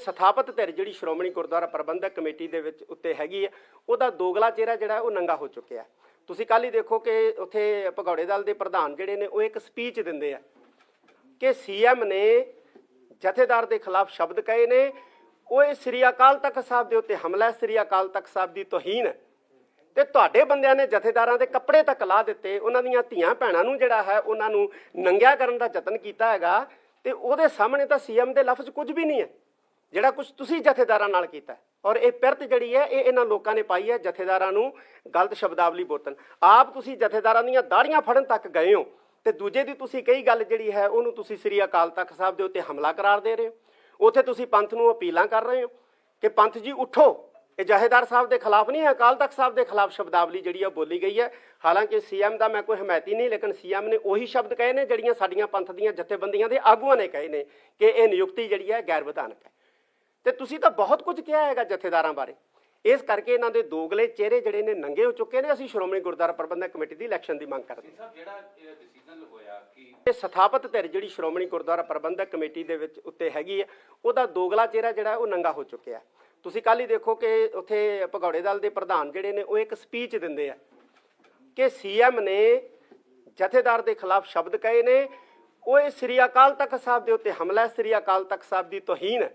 ਸਥਾਪਿਤ ਧਿਰ ਜਿਹੜੀ ਸ਼੍ਰੋਮਣੀ ਗੁਰਦੁਆਰਾ ਪ੍ਰਬੰਧਕ ਕਮੇਟੀ ਦੇ ਵਿੱਚ ਉੱਤੇ ਹੈਗੀ ਹੈ ਉਹਦਾ ਦੋਗਲਾ ਚਿਹਰਾ ਜਿਹੜਾ, ਉਹ ਨੰਗਾ ਹੋ ਚੁੱਕਿਆ। ਤੁਸੀਂ ਕੱਲ ਹੀ ਦੇਖੋ ਕਿ ਉੱਥੇ ਭਗੌੜੇ ਦਲ ਦੇ ਪ੍ਰਧਾਨ ਜਿਹੜੇ ਨੇ, ਉਹ ਇੱਕ ਸਪੀਚ ਦਿੰਦੇ ਆ ਕਿ ਸੀਐਮ ਨੇ ਜਥੇਦਾਰ ਦੇ ਖਿਲਾਫ ਸ਼ਬਦ ਕਹੇ ਨੇ, ਉਹ ਇਹ ਸ੍ਰੀ ਅਕਾਲ ਤਖਤ ਸਾਹਿਬ ਦੇ ਉੱਤੇ ਹਮਲਾ ਸ੍ਰੀ ਅਕਾਲ ਤਖਤ ਸਾਹਿਬ ਦੀ ਤੋਹੀਨ ਹੈ। ਤੇ ਤੁਹਾਡੇ ਬੰਦਿਆਂ ਨੇ ਜਥੇਦਾਰਾਂ ਦੇ ਕੱਪੜੇ ਤੱਕ ਲਾ ਦਿੱਤੇ, ਉਹਨਾਂ ਦੀਆਂ ਧੀਆਂ ਭੈਣਾਂ ਨੂੰ ਜਿਹੜਾ ਹੈ, ਉਹਨਾਂ ਨੂੰ ਨੰਗਿਆ ਕਰਨ ਦਾ ਯਤਨ ਕੀਤਾ ਹੈਗਾ, ਤੇ ਉਹਦੇ ਸਾਹਮਣੇ ਤਾਂ ਸੀਐਮ ਦੇ ਲਫ਼ਜ਼ ਕੁਝ ਵੀ ਨਹੀਂ ਹੈ। ਜਿਹੜਾ ਕੁਝ ਤੁਸੀਂ ਜਥੇਦਾਰਾਂ ਨਾਲ ਕੀਤਾ ਔਰ ਇਹ ਪਿਰਤ ਜਿਹੜੀ ਹੈ, ਇਹ ਇਹਨਾਂ ਲੋਕਾਂ ਨੇ ਪਾਈ ਹੈ, ਜਥੇਦਾਰਾਂ ਨੂੰ ਗਲਤ ਸ਼ਬਦਾਵਲੀ ਬੋਤਨ। ਆਪ ਤੁਸੀਂ ਜਥੇਦਾਰਾਂ ਦੀਆਂ ਦਾੜੀਆਂ ਫੜਨ ਤੱਕ ਗਏ ਹੋ ਤੇ ਦੂਜੇ ਦੀ ਤੁਸੀਂ ਕਈ ਗੱਲ ਜਿਹੜੀ ਹੈ, ਉਹਨੂੰ ਤੁਸੀਂ ਸ੍ਰੀ ਅਕਾਲ ਤਖਤ ਸਾਹਿਬ ਦੇ ਉੱਤੇ ਹਮਲਾ ਕਰਾਰ ਦੇ ਰਹੇ ਹੋ। ਉਥੇ ਤੁਸੀਂ ਪੰਥ ਨੂੰ ਅਪੀਲਾਂ ਕਰ ਰਹੇ ਹੋ ਕਿ ਪੰਥ ਜੀ ਉਠੋ। ਇਹ ਜਹੇਦਾਰ ਸਾਹਿਬ ਦੇ ਖਿਲਾਫ ਨਹੀਂ ਹੈ, ਅਕਾਲ ਤਖਤ ਸਾਹਿਬ ਦੇ ਖਿਲਾਫ ਸ਼ਬਦਾਵਲੀ ਜਿਹੜੀ ਆ ਬੋਲੀ ਗਈ ਹੈ। ਹਾਲਾਂਕਿ ਸੀਐਮ ਦਾ ਮੈਂ ਕੋਈ ਹਮਾਇਤੀ ਨਹੀਂ, ਲੇਕਿਨ ਸੀਐਮ ਨੇ ਉਹੀ ਸ਼ਬਦ ਕਹੇ ਨੇ ਜਿਹੜੀਆਂ ਸਾਡੀਆਂ ਪੰਥ ਦੀਆਂ ਜਥੇਬੰਦੀਆਂ ਦੇ ਆਗੂਆਂ ਨੇ ਕਹੇ ਨੇ ਕਿ ਇਹ ਨਿਯੁਕਤੀ ਜਿਹੜੀ ਹੈ ਗੈਰ ਵਿਧਾਨਕ ਹੈ। ਤੇ ਤੁਸੀਂ ਤਾਂ ਬਹੁਤ ਕੁਝ ਕਿਹਾ ਹੈਗਾ ਜਥੇਦਾਰਾਂ ਬਾਰੇ। ਇਸ ਕਰਕੇ ਇਹਨਾਂ ਦੇ ਦੋਗਲੇ ਚਿਹਰੇ ਜਿਹੜੇ ਨੇ ਨੰਗੇ ਹੋ ਚੁੱਕੇ ਨੇ ਅਸੀਂ ਸ਼੍ਰੋਮਣੀ ਗੁਰਦੁਆਰਾ ਪ੍ਰਬੰਧਕ ਕਮੇਟੀ ਦੀ ਇਲੈਕਸ਼ਨ ਦੀ ਮੰਗ ਕਰਦੇ ਹਾਂ। ਸਾਹਿਬ ਜਿਹੜਾ ਇਹ ਡਿਸੀਜਨ ਹੋਇਆ ਕਿ ਇਹ ਸਥਾਪਿਤ ਧਿਰ ਜਿਹੜੀ ਸ਼੍ਰੋਮਣੀ ਗੁਰਦੁਆਰਾ ਪ੍ਰਬੰਧਕ ਕਮੇਟੀ ਦੇ ਵਿੱਚ ਉੱਤੇ ਹੈਗੀ ਹੈ ਉਹਦਾ ਦੋਗਲਾ ਚਿਹਰਾ ਜਿਹੜਾ ਉਹ ਨੰਗਾ ਹੋ ਚੁੱਕਿਆ। ਤੁਸੀਂ ਕੱਲ ਹੀ ਦੇਖੋ ਕਿ ਉੱਥੇ ਭਗੌੜੇ ਦਲ ਦੇ ਪ੍ਰਧਾਨ ਜਿਹੜੇ ਨੇ ਉਹ ਇੱਕ ਸਪੀਚ ਦਿੰਦੇ ਆ ਕਿ ਸੀਐਮ ਨੇ ਜਥੇਦਾਰ ਦੇ ਖਿਲਾਫ ਸ਼ਬਦ ਕਹੇ ਨੇ ਉਹ ਇਹ ਸ੍ਰੀ ਅਕਾਲ ਤਖਤ ਸਾਹਿਬ ਦੇ ਉੱਤੇ ਹਮਲਾ ਹੈ, ਸ੍ਰੀ ਅਕਾਲ ਤਖਤ ਸਾਹਿਬ ਦੀ ਤੋਹੀਨ ਹੈ।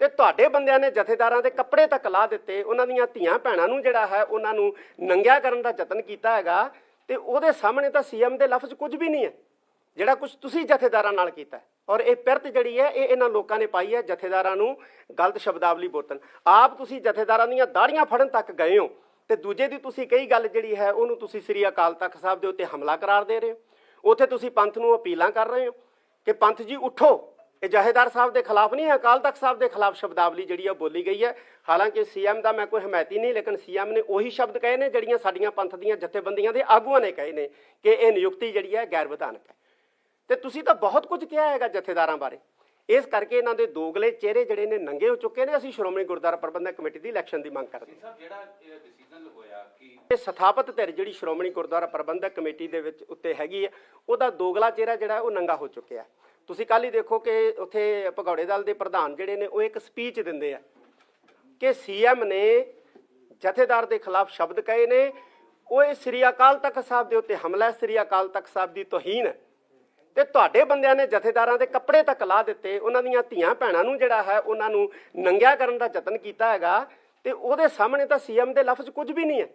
ਤੇ ਤੁਹਾਡੇ ਬੰਦਿਆਂ ਨੇ ਜਥੇਦਾਰਾਂ ਦੇ ਕੱਪੜੇ ਤੱਕ ਲਾ ਦਿੱਤੇ, ਉਹਨਾਂ ਦੀਆਂ ਧੀਆਂ ਭੈਣਾਂ ਨੂੰ ਜਿਹੜਾ ਹੈ, ਉਹਨਾਂ ਨੂੰ ਨੰਗਿਆ ਕਰਨ ਦਾ ਯਤਨ ਕੀਤਾ ਹੈਗਾ, ਤੇ ਉਹਦੇ ਸਾਹਮਣੇ ਤਾਂ ਸੀਐਮ ਦੇ ਲਫ਼ਜ਼ ਕੁਝ ਵੀ ਨਹੀਂ ਹੈ, ਜਿਹੜਾ ਕੁਝ ਤੁਸੀਂ ਜਥੇਦਾਰਾਂ ਨਾਲ ਕੀਤਾ ਔਰ ਇਹ ਪਿਰਤ ਜਿਹੜੀ ਹੈ, ਇਹ ਇਹਨਾਂ ਲੋਕਾਂ ਨੇ ਪਾਈ ਹੈ, ਜਥੇਦਾਰਾਂ ਨੂੰ ਗਲਤ ਸ਼ਬਦਾਵਲੀ ਬੋਤਨ ਆਪ ਤੁਸੀਂ ਜਥੇਦਾਰਾਂ ਦੀਆਂ ਦਾੜੀਆਂ ਫੜਨ ਤੱਕ ਗਏ ਹੋ, ਤੇ ਦੂਜੇ ਦੀ ਤੁਸੀਂ ਕਈ ਗੱਲ ਜਿਹੜੀ ਹੈ, ਉਹਨੂੰ ਤੁਸੀਂ ਸ੍ਰੀ ਅਕਾਲ ਤਖਤ ਸਾਹਿਬ ਦੇ ਉੱਤੇ ਹਮਲਾ ਕਰਾਰ ਦੇ ਰਹੇ ਹੋ। ਉੱਥੇ ਤੁਸੀਂ ਪੰਥ ਨੂੰ ਅਪੀਲਾਂ ਕਰ ਰਹੇ ਹੋ ਕਿ ਪੰਥ ਜੀ, ਉਠੋ ਇਹ ਜਹੇਦਾਰ ਸਾਹਿਬ ਦੇ ਖਿਲਾਫ ਨਹੀਂ ਹੈ ਅਕਾਲ ਤਖਤ ਸਾਹਿਬ ਦੇ ਖਿਲਾਫ ਸ਼ਬਦਾਵਲੀ ਜਿਹੜੀ ਆ ਬੋਲੀ ਗਈ ਹੈ। ਹਾਲਾਂਕਿ ਸੀਐਮ ਦਾ ਮੈਂ ਕੋਈ ਹਮਾਇਤੀ ਨਹੀਂ ਲੇਕਿਨ ਸੀਐਮ ਨੇ ਉਹੀ ਸ਼ਬਦ ਕਹੇ ਨੇ ਜਿਹੜੀਆਂ ਸਾਡੀਆਂ ਪੰਥ ਦੀਆਂ ਜਥੇਬੰਦੀਆਂ ਦੇ ਆਗੂਆਂ ਨੇ ਕਹੇ ਨੇ ਕਿ ਇਹ ਨਿਯੁਕਤੀ ਜਿਹੜੀ ਹੈ ਗੈਰ ਵਿਧਾਨਕ ਹੈ। ਤੇ ਤੁਸੀਂ ਤਾਂ ਬਹੁਤ ਕੁਝ ਕਿਹਾ ਹੈਗਾ ਜਥੇਦਾਰਾਂ ਬਾਰੇ। ਇਸ ਕਰਕੇ ਇਹਨਾਂ ਦੇ ਦੋਗਲੇ ਚਿਹਰੇ ਜਿਹੜੇ ਨੇ ਨੰਗੇ ਹੋ ਚੁੱਕੇ ਨੇ। ਅਸੀਂ ਸ਼੍ਰੋਮਣੀ ਗੁਰਦੁਆਰਾ ਪ੍ਰਬੰਧਕ ਕਮੇਟੀ ਦੀ ਇਲੈਕਸ਼ਨ ਦੀ ਮੰਗ ਕਰਦੇ ਹਾਂ। ਸਾਹਿਬ ਜਿਹੜਾ ਇਹ ਡਿਸੀਜਨ ਹੋਇਆ ਕਿ ਇਹ ਸਥਾਪਿਤ ਧਿਰ ਜਿਹੜੀ ਸ਼੍ਰੋਮਣੀ ਗੁਰਦੁਆਰਾ ਪ੍ਰਬੰਧਕ ਕਮੇਟੀ ਦੇ ਵਿੱਚ ਉੱਤੇ ਹੈਗੀ ਹੈ ਉਹਦਾ ਦੋਗਲਾ ਚਿਹਰਾ ਜਿਹੜਾ ਉਹ ਨੰਗਾ ਹੋ ਚੁੱਕਿਆ ਹੈ। ਤੁਸੀਂ ਕੱਲ ਹੀ ਦੇਖੋ ਕਿ ਉੱਥੇ ਭਗੌੜੇ ਦਲ ਦੇ ਪ੍ਰਧਾਨ ਜਿਹੜੇ ਨੇ, ਉਹ ਇੱਕ ਸਪੀਚ ਦਿੰਦੇ ਆ ਕਿ ਸੀਐਮ ਨੇ ਜਥੇਦਾਰ ਦੇ ਖਿਲਾਫ ਸ਼ਬਦ ਕਹੇ ਨੇ, ਉਹ ਇਹ ਸ੍ਰੀ ਅਕਾਲ ਤਖਤ ਸਾਹਿਬ ਦੇ ਉੱਤੇ ਹਮਲਾ ਸ੍ਰੀ ਅਕਾਲ ਤਖਤ ਸਾਹਿਬ ਦੀ ਤੋਹੀਨ ਹੈ। ਤੇ ਤੁਹਾਡੇ ਬੰਦਿਆਂ ਨੇ ਜਥੇਦਾਰਾਂ ਦੇ ਕੱਪੜੇ ਤੱਕ ਲਾ ਦਿੱਤੇ, ਉਹਨਾਂ ਦੀਆਂ ਧੀਆਂ ਭੈਣਾਂ ਨੂੰ ਜਿਹੜਾ ਹੈ, ਉਹਨਾਂ ਨੂੰ ਨੰਗਿਆ ਕਰਨ ਦਾ ਯਤਨ ਕੀਤਾ ਹੈਗਾ ਤੇ ਉਹਦੇ ਸਾਹਮਣੇ ਤਾਂ ਸੀਐਮ ਦੇ ਲਫ਼ਜ਼ ਕੁਝ ਵੀ ਨਹੀਂ ਹੈ।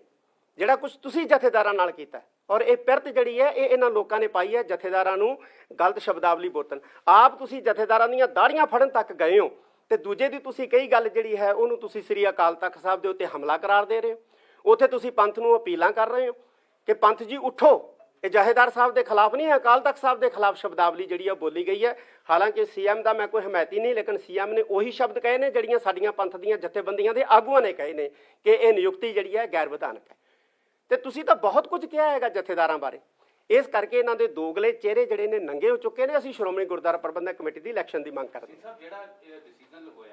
ਜਿਹੜਾ ਕੁਝ ਤੁਸੀਂ ਜਥੇਦਾਰਾਂ ਨਾਲ ਕੀਤਾ ਔਰ ਇਹ ਪਿਰਤ ਜਿਹੜੀ ਹੈ, ਇਹ ਇਹਨਾਂ ਲੋਕਾਂ ਨੇ ਪਾਈ ਹੈ ਜਥੇਦਾਰਾਂ ਨੂੰ ਗਲਤ ਸ਼ਬਦਾਵਲੀ ਬੋਤਨ ਆਪ ਤੁਸੀਂ ਜਥੇਦਾਰਾਂ ਦੀਆਂ ਦਾੜੀਆਂ ਫੜਨ ਤੱਕ ਗਏ ਹੋ ਤੇ ਦੂਜੇ ਦੀ ਤੁਸੀਂ ਕਈ ਗੱਲ ਜਿਹੜੀ ਹੈ, ਉਹਨੂੰ ਤੁਸੀਂ ਸ੍ਰੀ ਅਕਾਲ ਤਖਤ ਸਾਹਿਬ ਦੇ ਉੱਤੇ ਹਮਲਾ ਕਰਾਰ ਦੇ ਰਹੇ ਹੋ। ਉੱਥੇ ਤੁਸੀਂ ਪੰਥ ਨੂੰ ਅਪੀਲਾਂ ਕਰ ਰਹੇ ਹੋ ਕਿ ਪੰਥ ਜੀ ਉਠੋ। ਇਹ ਜਹੇਦਾਰ ਸਾਹਿਬ ਦੇ ਖਿਲਾਫ ਨਹੀਂ ਹੈ, ਅਕਾਲ ਤਖਤ ਸਾਹਿਬ ਦੇ ਖਿਲਾਫ ਸ਼ਬਦਾਵਲੀ ਜਿਹੜੀ ਆ ਬੋਲੀ ਗਈ ਹੈ। ਹਾਲਾਂਕਿ ਸੀਐਮ ਦਾ ਮੈਂ ਕੋਈ ਹਮਾਇਤੀ ਨਹੀਂ, ਲੇਕਿਨ ਸੀਐਮ ਨੇ ਉਹੀ ਸ਼ਬਦ ਕਹੇ ਨੇ ਜਿਹੜੀਆਂ ਸਾਡੀਆਂ ਪੰਥ ਦੀਆਂ ਜਥੇਬੰਦੀਆਂ ਦੇ ਆਗੂਆਂ ਨੇ ਕਹੇ ਨੇ ਕਿ ਇਹ ਨਿਯੁਕਤੀ ਜਿਹੜੀ ਹੈ ਗੈਰ ਵਿਧਾਨਕ ਹੈ। ਤੇ ਤੁਸੀਂ ਤਾਂ ਬਹੁਤ ਕੁਝ ਕਿਹਾ ਹੈਗਾ ਜਥੇਦਾਰਾਂ ਬਾਰੇ। ਇਸ ਕਰਕੇ ਇਹਨਾਂ ਦੇ ਦੋਗਲੇ ਚਿਹਰੇ ਜਿਹੜੇ ਨੇ ਨੰਗੇ ਹੋ ਚੁੱਕੇ ਨੇ। ਅਸੀਂ ਸ਼੍ਰੋਮਣੀ ਗੁਰਦੁਆਰਾ ਪ੍ਰਬੰਧਕ ਕਮੇਟੀ ਦੀ ਇਲੈਕਸ਼ਨ ਦੀ ਮੰਗ ਕਰਦੇ ਹਾਂ। ਸਾਹਿਬ ਜਿਹੜਾ ਡਿਸੀਜਨ ਹੋਇਆ